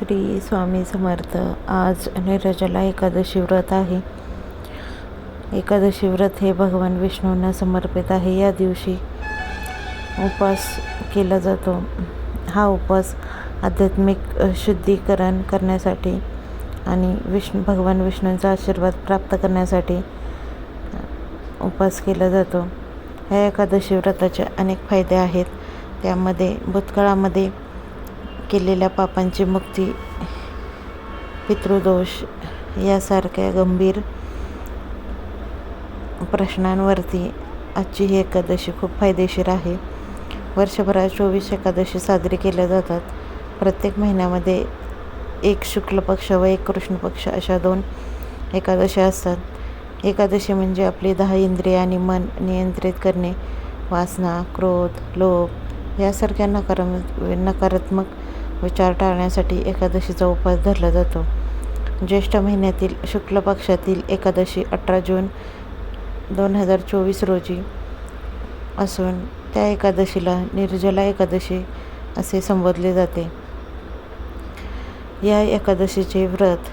श्री स्वामी समर्थ. आज निरजला एकादशी व्रत आहे. एकादशी व्रत हे भगवान विष्णूंना समर्पित आहे. या दिवशी उपवास केला जातो. हा उपवास आध्यात्मिक शुद्धीकरण करण्यासाठी आणि विष्णू भगवान विष्णूंचा आशीर्वाद प्राप्त करण्यासाठी उपवास केला जातो. ह्या एकादशी व्रताचे अनेक फायदे आहेत. त्यामध्ये भूतकाळामध्ये केलेल्या पापांची मुक्ती पितृदोष यासारख्या गंभीर प्रश्नांवरती आजची ही एकादशी खूप फायदेशीर आहे. वर्षभरात चोवीस एकादशी साजरी केल्या जातात. प्रत्येक महिन्यामध्ये एक शुक्ल पक्ष व एक कृष्ण पक्ष अशा दोन एकादशी असतात. एकादशी म्हणजे आपली दहा इंद्रिय आणि मन नियंत्रित करणे वासना क्रोध लोभ यासारख्या नकारम नकारात्मक विचार टाळण्यासाठी एकादशीचा उपास धरला जातो. ज्येष्ठ महिन्यातील शुक्ल पक्षातील एकादशी अठरा जून दोन हजार चोवीस रोजी असून त्या एकादशीला निर्जला एकादशी असे संबोधले जाते. या एकादशीचे व्रत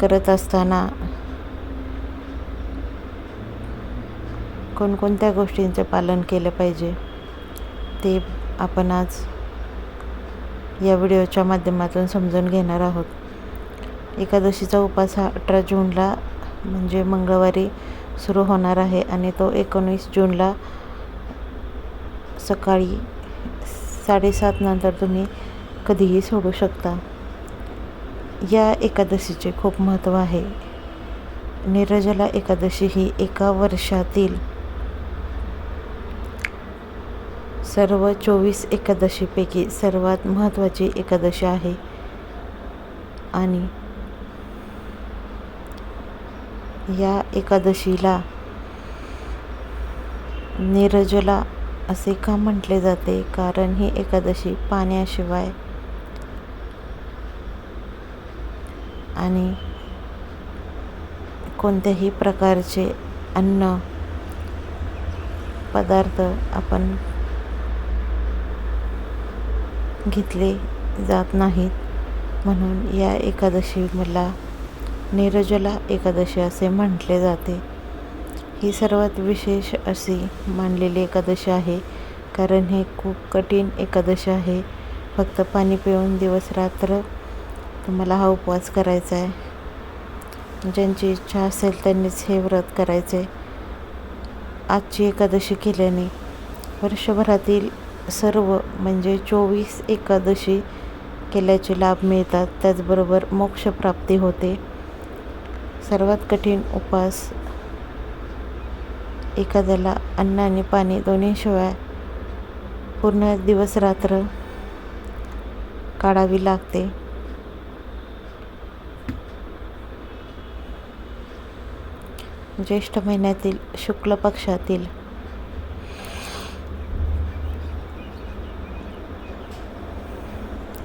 करत असताना कोणकोणत्या गोष्टींचे पालन केले पाहिजे ते आपण आज या व्हिडिओच्या माध्यमातून समजून घेणार आहोत. एकादशीचा उपास हा अठरा जूनला म्हणजे मंगळवारी सुरू होणार आहे आणि तो एकोणीस जूनला सकाळी साडेसात नंतर तुम्ही कधीही सोडू शकता. या एकादशीचे खूप महत्त्व आहे. निरजला एकादशी ही एका वर्षातील सर्व चोवीस एकादशीपैकी सर्वात महत्त्वाची एकादशी आहे. आणि या एकादशीला निरजला असे का म्हटले जाते? कारण ही एकादशी पाण्याशिवाय आणि कोणत्याही प्रकारचे अन्न पदार्थ आपण घेतले जात नाहीत. म्हणून या एकादशी मला निर्जला एकादशी असे म्हटले जाते. ही सर्वात विशेष अशी मानलेली एकादशी आहे कारण हे खूप कठीण एकादशी आहे. फक्त पाणी पिऊन दिवस रात्र तुम्हाला हा उपवास करायचा आहे. ज्यांची इच्छा असेल त्यांनीच हे व्रत करायचे. आजची एकादशी केल्याने वर्षभरातील सर्व म्हणजे चोवीस एकादशी केल्याचे लाभ मिळतात. त्याचबरोबर मोक्षप्राप्ती होते. सर्वात कठीण उपास एखाद्याला अन्न आणि पाणी दोन्हीशिवाय पूर्ण दिवस रात्र काढावी लागते. ज्येष्ठ महिन्यातील शुक्ल पक्षातील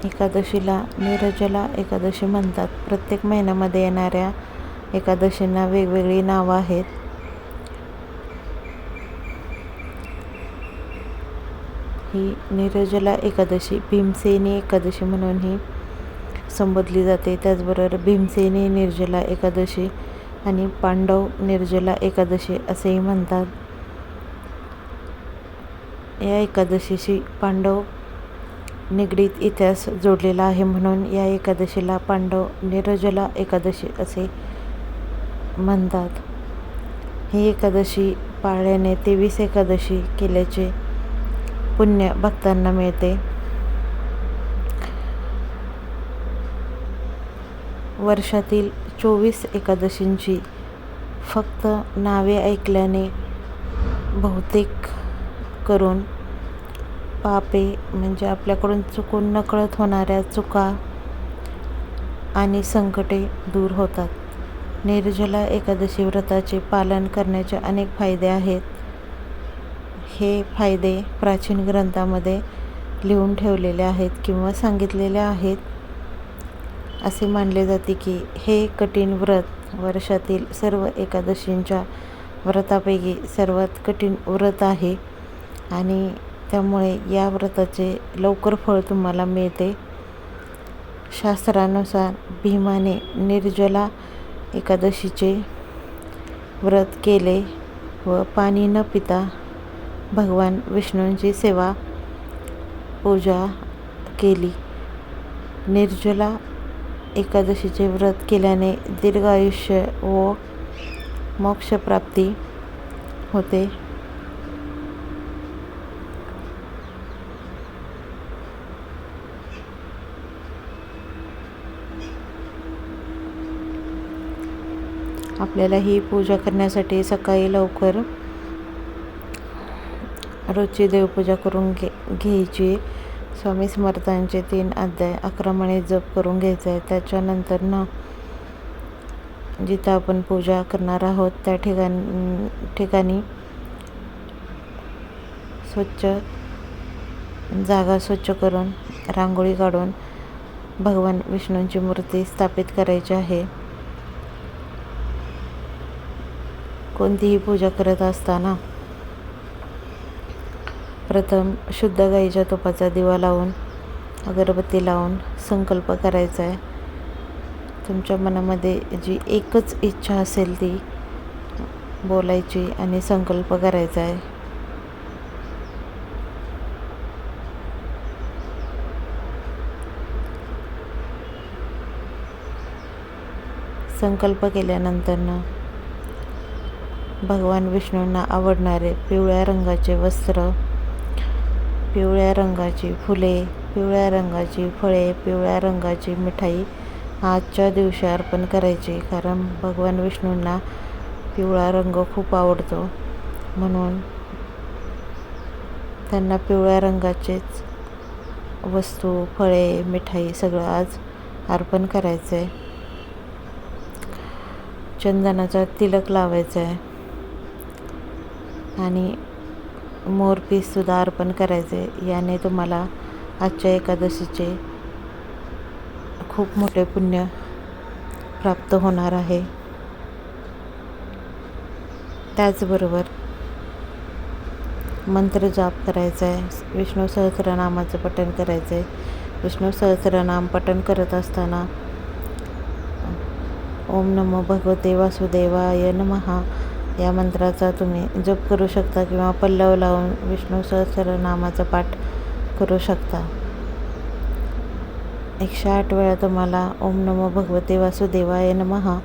एकादशीला नीरजला एकादशी म्हणतात. प्रत्येक महिन्यामध्ये येणाऱ्या एकादशींना वेगवेगळी नावं आहेत. ही नीरजला एकादशी भीमसेनी एकादशी म्हणूनही संबोधली जाते. त्याचबरोबर भीमसेनी निर्जला एकादशी आणि पांडव निर्जला एकादशी असेही म्हणतात. या एकादशीशी पांडव निगडीत इतिहास जोडलेला आहे म्हणून या एकादशीला पांडव निर्जला एकादशी असे म्हणतात. ही एकादशी पाळल्याने तेवीस एकादशी केल्याचे पुण्य भक्तांना मिळते. वर्षातील चोवीस एकादशींची फक्त नावे ऐकल्याने बहुतेक करून पापे म्हणजे आपल्याकडून चुकून नकळत होणाऱ्या चुका आणि संकटे दूर होतात. निर्जला एकादशी व्रताचे पालन करण्याचे अनेक फायदे आहेत. हे फायदे प्राचीन ग्रंथामध्ये लिहून ठेवलेले आहेत किंवा सांगितलेले आहेत. असे मानले जाते की हे कठीण व्रत वर्षातील सर्व एकादशींच्या व्रतापैकी सर्वात कठीण व्रत आहे आणि त्यामुळे या व्रताचे लवकर फळ तुम्हाला मिळते. शास्त्रानुसार भीमाने निर्जला एकादशीचे व्रत केले व पाणी न पिता भगवान विष्णूंची सेवा पूजा केली. निर्जला एकादशीचे व्रत केल्याने दीर्घ आयुष्य व मोक्षप्राप्ती होते. आपल्याला ही पूजा करण्यासाठी सकाळी लवकर रोजची देवपूजा करून घे घ्यायची. स्वामी समर्थांचे तीन अध्याय अकरामणे जप करून घ्यायचा आहे त्याच्यानंतर ना जिथं आपण पूजा करणार आहोत त्या ठिकाणी ठिकाणी स्वच्छ जागा स्वच्छ करून रांगोळी काढून भगवान विष्णूंची मूर्ती स्थापित करायची आहे. कोणतीही पूजा करत असताना प्रथम शुद्ध गाईच्या तुपाचा दिवा लावून अगरबत्ती लावून संकल्प करायचा आहे. तुमच्या मनामध्ये जी एकच इच्छा असेल ती बोलायची आणि संकल्प करायचा आहे. संकल्प केल्यानंतरनं भगवान विष्णूंना आवडणारे पिवळ्या रंगाचे वस्त्र पिवळ्या रंगाची फुले पिवळ्या रंगाची फळे पिवळ्या रंगाची मिठाई आजच्या दिवशी अर्पण करायची. कारण भगवान विष्णूंना पिवळा रंग खूप आवडतो. म्हणून त्यांना पिवळ्या रंगाचेच वस्तू फळे मिठाई सगळं आज अर्पण करायचं आहे चंदनाचा तिलक लावायचा आहे आणि मोरपीससुद्धा अर्पण करायचे. याने तुम्हाला आजच्या एकादशीचे खूप मोठे पुण्य प्राप्त होणार आहे. त्याचबरोबर मंत्र जाप करायचा आहे विष्णू सहस्रनामाचं पठण करायचं आहे विष्णू सहस्रनाम पठण करत असताना ओम नमो भगवते वासुदेवाय नमहा. या मंत्राचा तुम्ही जप करू शकता किंवा पल्लव लावून विष्णू सहस्रनामाचा पाठ करू शकता. एकशे आठ वेळा तुम्हाला ओम नमो भगवते वासुदेवाय नमहा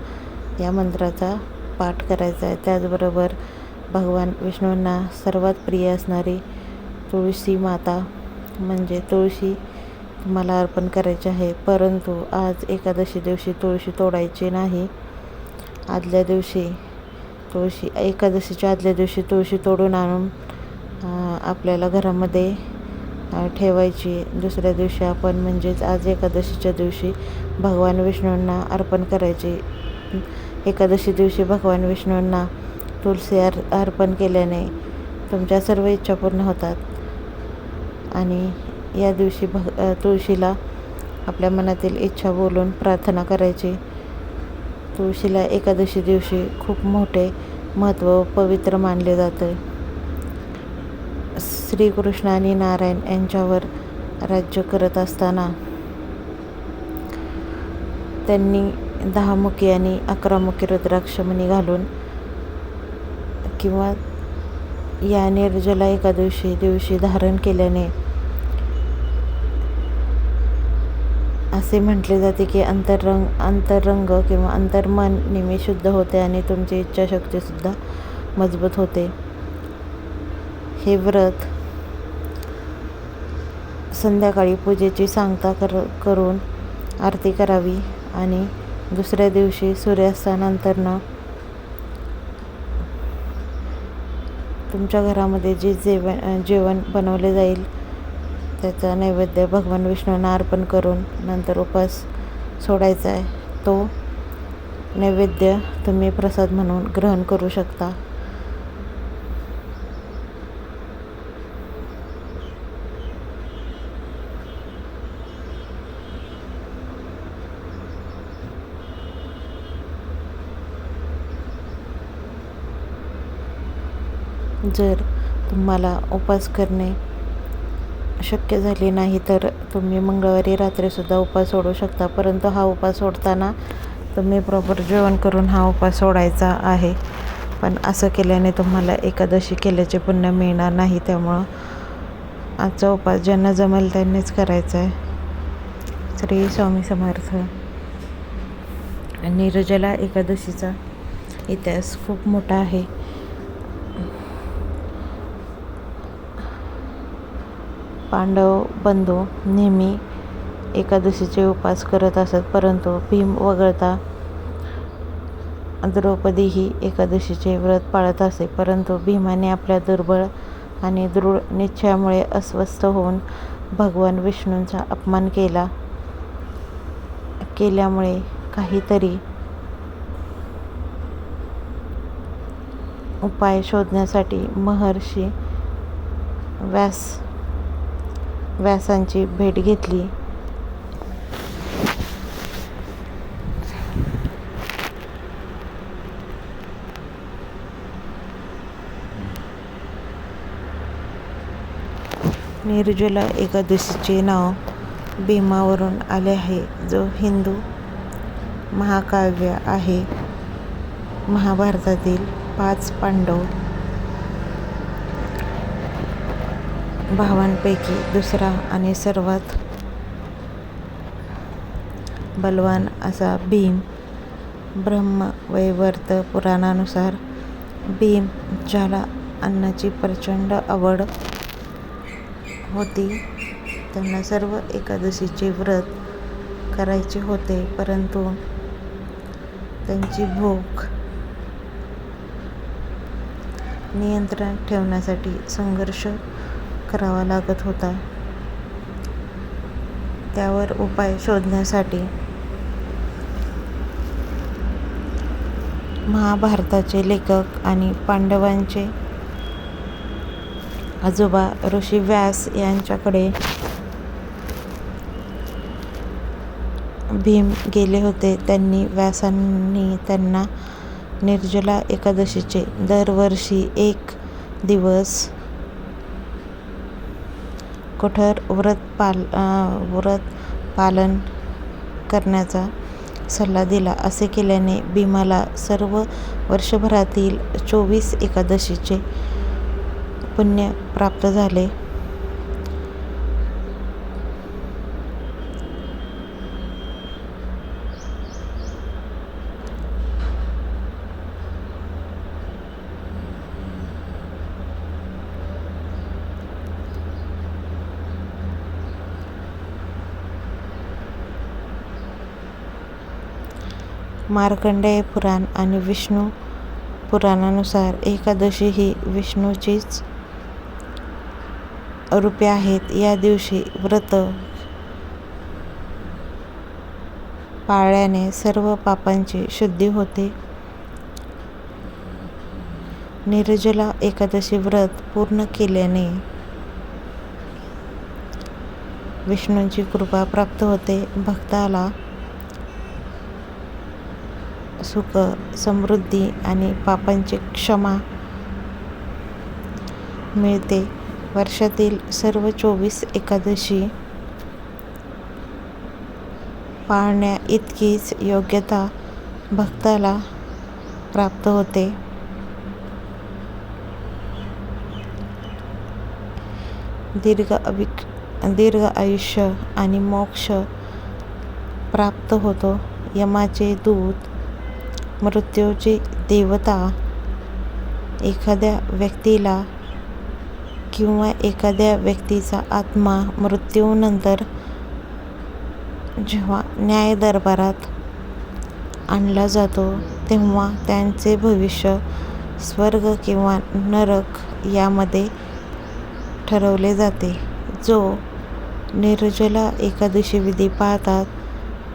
या मंत्राचा पाठ करायचा आहे. त्याचबरोबर भगवान विष्णूंना सर्वात प्रिय असणारी तुळशी माता म्हणजे तुळशी तुम्हाला अर्पण करायची आहे. परंतु आज एकादशी दिवशी तुळशी तोडायची नाही. आदल्या दिवशी तुळशी एकादशीच्या आदल्या दिवशी तुळशी तोडून आणून आपल्याला घरामध्ये ठेवायची. दुसऱ्या दिवशी आपण म्हणजेच आज एकादशीच्या दिवशी भगवान विष्णूंना अर्पण करायची. एकादशी दिवशी भगवान विष्णूंना तुलसी अर अर्पण केल्याने तुमच्या सर्व इच्छा पूर्ण होतात. आणि या दिवशी भग तुळशीला आपल्या मनातील इच्छा बोलून प्रार्थना करायची. तुळशीला एकादशी दिवशी खूप मोठे महत्त्व पवित्र मानले जाते. श्रीकृष्ण आणि नारायण यांच्यावर राज्य करत असताना त्यांनी दहामुखी आणि अकरामुखी रुद्राक्षमणी घालून किंवा या निर्जला एकादशी दिवशी धारण केल्याने असे म्हटले जाते की अंतरंग अंतरंग किंवा अंतर्मन नेहमी शुद्ध होते आणि तुमची इच्छाशक्तीसुद्धा मजबूत होते. हे व्रत संध्याकाळी पूजेची सांगता कर करून आरती करावी आणि दुसऱ्या दिवशी सूर्यास्तानंतरनं तुमच्या घरामध्ये जे जेवण जेवण बनवले जाईल त्याचा नैवेद्य भगवान विष्णूंना अर्पण करून नंतर उपास सोडायचा आहे. तो नैवेद्य तुम्ही प्रसाद म्हणून ग्रहण करू शकता. जर तुम्हाला उपास करणे शक्य झाली नाही तर तुम्ही मंगळवारी रात्रीसुद्धा उपास सोडू शकता. परंतु हा उपास सोडताना तुम्ही प्रॉपर जेवण करून हा उपास सोडायचा आहे. पण असं केल्याने तुम्हाला एकादशी केल्याचे पुण्य मिळणार नाही. त्यामुळं आजचा उपास ज्यांना जमेल त्यांनीच करायचा आहे. श्री स्वामी समर्थ. नीरजला एकादशीचा इतिहास खूप मोठा आहे. पांडव बंधू नेहमी एकादशीचे उपास करत असत परंतु भीम वगळता द्रौपदी ही एकादशीचे व्रत पाळत असे. परंतु भीमाने आपल्या दुर्बळ आणि दृढ निश्चयामुळे अस्वस्थ होऊन भगवान विष्णूंचा अपमान केला. केल्यामुळे काहीतरी उपाय शोधण्यासाठी महर्षी व्यास व्यासांची भेट घेतली. निर्जला एकादशीचे नाव भीमावरून आले आहे. जो हिंदू महाकाव्य आहे. महाभारतातील पाच पांडव भावांपैकी दुसरा आणि सर्वात बलवान असा भीम ब्रह्मवैवर्त पुराणानुसार भीम ज्याला अन्नाची प्रचंड आवड होती त्यांना सर्व एकादशीचे व्रत करायचे होते परंतु त्यांची भूक नियंत्रण ठेवण्यासाठी संघर्ष करावा लागत होता. त्यावर उपाय शोधण्यासाठी महाभारताचे लेखक आणि पांडवांचे आजोबा ऋषी व्यास यांच्याकडे भीम गेले होते. त्यांनी व्यासांनी त्यांना निर्जला एकादशीचे दरवर्षी एक दिवस कठोर व्रत पाल व्रत पालन करण्याचा सल्ला दिला. असे केल्याने भीमाला सर्व वर्षभरातील चोवीस एकादशीचे पुण्य प्राप्त झाले. मार्कंडेय पुराण आणि विष्णू पुराणानुसार एकादशी ही विष्णूचीच रूपे आहेत. या दिवशी व्रत पाळल्याने सर्व पापांची शुद्धी होते. निर्जला एकादशी व्रत पूर्ण केल्याने विष्णूंची कृपा प्राप्त होते. भक्ताला सुख समृद्धी आणि पापांची क्षमा मिळते. वर्षातील सर्व चोवीस एकादशी पाळण्या इतकीच योग्यता भक्ताला प्राप्त होते. दीर्घ अभिक दीर्घ आयुष्य आणि मोक्ष प्राप्त होतो. यमाचे दूत मृत्यूची देवता एखाद्या व्यक्तीला किंवा एखाद्या व्यक्तीचा आत्मा मृत्यूनंतर जेव्हा न्याय दरबारात आणला जातो तेव्हा त्यांचे भविष्य स्वर्ग किंवा नरक यामध्ये ठरवले जाते. जो निर्जला एकादशी विधी पाळतात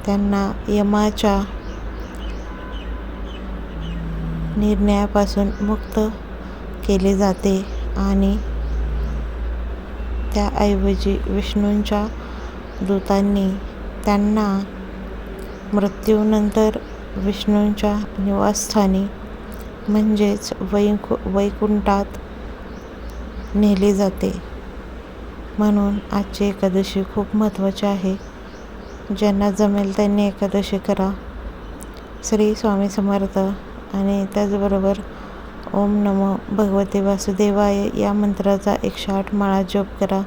त्यांना यमाच्या निर्णयापासून मुक्त केले जाते आणि त्याऐवजी विष्णूंच्या दूतांनी त्यांना मृत्यूनंतर विष्णूंच्या निवासस्थानी म्हणजेच वैकु वैकुंठात नेले जाते. म्हणून आजची एकादशी खूप महत्त्वाची आहे. ज्यांना जमेल त्यांनी एकादशी करा. श्री स्वामी समर्थ. आणि त्याचबरोबर ओम नमो भगवते वासुदेवाय या मंत्राचा एकशे आठ माळा जप करा.